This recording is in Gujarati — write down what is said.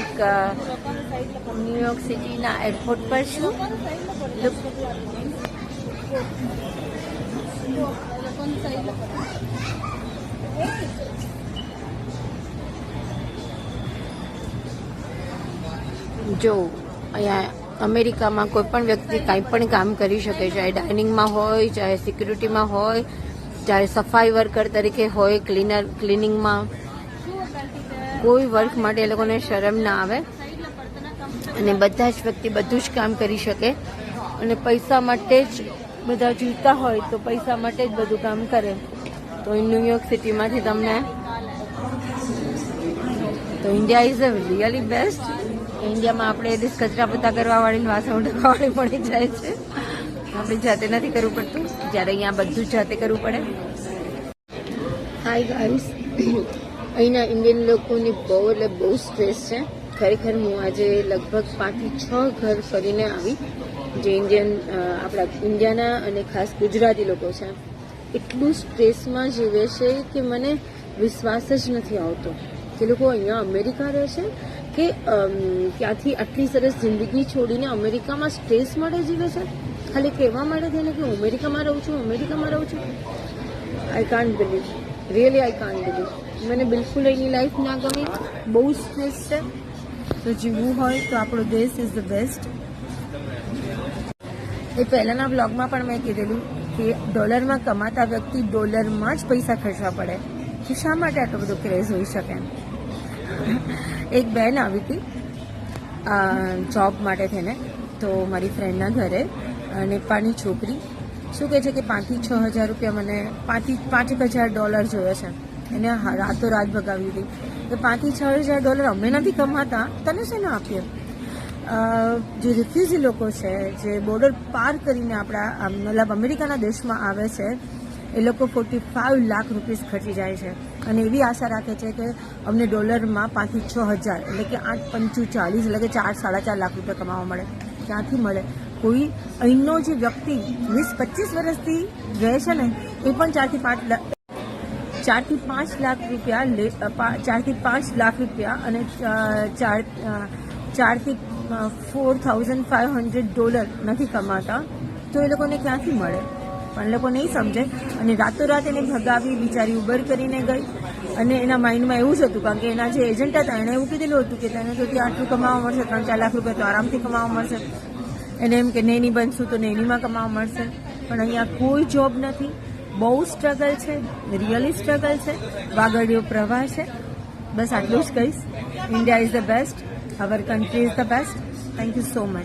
ન્યુયોર્ક ન્યુયોર્ક સિટીના એરપોર્ટ પર છું. જો, અહીંયા અમેરિકામાં કોઈ પણ વ્યક્તિ કાંઈ પણ કામ કરી શકે, ચાહે ડાઇનિંગમાં હોય, ચાહે સિક્યુરિટીમાં હોય, ચાહે સફાઈ વર્કર તરીકે હોય ક્લીનર ક્લિનિંગમાં કોઈ વર્ક માટે એ લોકોને શરમ ના આવે. અને બધા જ વ્યક્તિ બધું જ કામ કરી શકે. અને પૈસા માટે જ બધા જીવતા હોય તો પૈસા માટે જ બધું કામ કરે. તો ન્યુયોર્ક સિટીમાંથી તમને તો India is a really best ઇન્ડિયામાં આપણે એ કચરા પોતા કરવાવાળી વાસણ ઉઠાવવાળી પડી જાય છે. આપણે જાતે નથી કરવું પડતું. જ્યારે અહીંયા બધું જાતે કરવું પડે. હાય ગાઈસ અહીંના ઇન્ડિયન લોકોની બહુ એટલે બહુ સ્ટ્રેસ છે. ખરેખર હું આજે લગભગ પાંચથી છ ઘર ફરીને આવી, જે ઇન્ડિયન આપણા ઇન્ડિયાના અને ખાસ ગુજરાતી લોકો છે. એટલું સ્ટ્રેસમાં જીવે છે કે મને વિશ્વાસ જ નથી આવતો કે લોકો અહીંયા અમેરિકા રહે છે કે ત્યાંથી આટલી સરસ જિંદગી છોડીને અમેરિકામાં સ્ટ્રેસ માટે જીવે છે? ખાલી કહેવા માટે થઈને કે હું અમેરિકામાં રહું છું અમેરિકામાં રહું છું? I can't believe really I can't believe મને બિલકુલ એની લાઈફ ના ગમી. બહુ સ્ટ્રેસ છે. તો જીવવું હોય તો આપણો દેશ ઇઝ ધ બેસ્ટ એ પહેલાંના બ્લોગમાં પણ મેં કીધેલું કે ડોલરમાં કમાતા વ્યક્તિ ડોલરમાં જ પૈસા ખર્ચવા પડે. તો શા માટે આટલો બધો ક્રેઝ હોઈ શકે એક બેન આવી હતી જોબ માટે થઈને. તો મારી ફ્રેન્ડના ઘરે નેપાળની છોકરી શું કહે છે કે પાંચથી છ હજાર રૂપિયા મને પાંચથી પાંચેક હજાર ડોલર જોયો છે. એને રાતોરાત ભગાવી દીધી તો પાંચથી છ હજાર ડોલર અમે નથી કમાતા, તને શેને આપીએ જે રિફ્યુઝી લોકો છે, જે બોર્ડર પાર કરીને આપણા મતલબ અમેરિકાના દેશમાં આવે છે, એ લોકો ફોર્ટી ફાઇવ લાખ રૂપીસ ખર્ચી જાય છે. અને એવી આશા રાખે છે કે અમને ડોલરમાં પાંચથી છ હજાર, એટલે કે આઠ પંચું ચાલીસ, એટલે કે ચાર, સાડા ચાર લાખ રૂપિયા કમાવા મળે. ક્યાંથી મળે? કોઈ અહીંનો જે વ્યક્તિ વીસ, પચીસ વર્ષથી રહે છે ને, એ પણ ચારથી પાંચ લાખ ચારથી પાંચ લાખ રૂપિયા લે ચારથી પાંચ લાખ રૂપિયા અને ચાર ચારથી four thousand five hundred dollar નથી કમાતા, તો એ લોકોને ક્યાંથી મળે? પણ લોકો નહીં સમજે. અને રાતોરાત એને ભગાવી, બિચારી ઉબર કરીને ગઈ. અને એના માઇન્ડમાં એવું જ હતું, કારણ કે એના જે એજન્ટ હતા, એણે એવું કીધેલું હતું કે તને તો ત્યાં આટલું કમાવા મળશે, ત્રણ ચાર લાખ રૂપિયા તો આરામથી કમાવા મળશે. એને એમ કે, નેની બનશું તો નેનીમાં કમાવા મળશે? પણ અહીંયા કોઈ જોબ નથી. બહુ સ્ટ્રગલ છે રિયલી સ્ટ્રગલ છે. વાગડિયો પ્રવાહ છે. બસ આટલું જ કહીશ. India is the best our country is the best thank you so much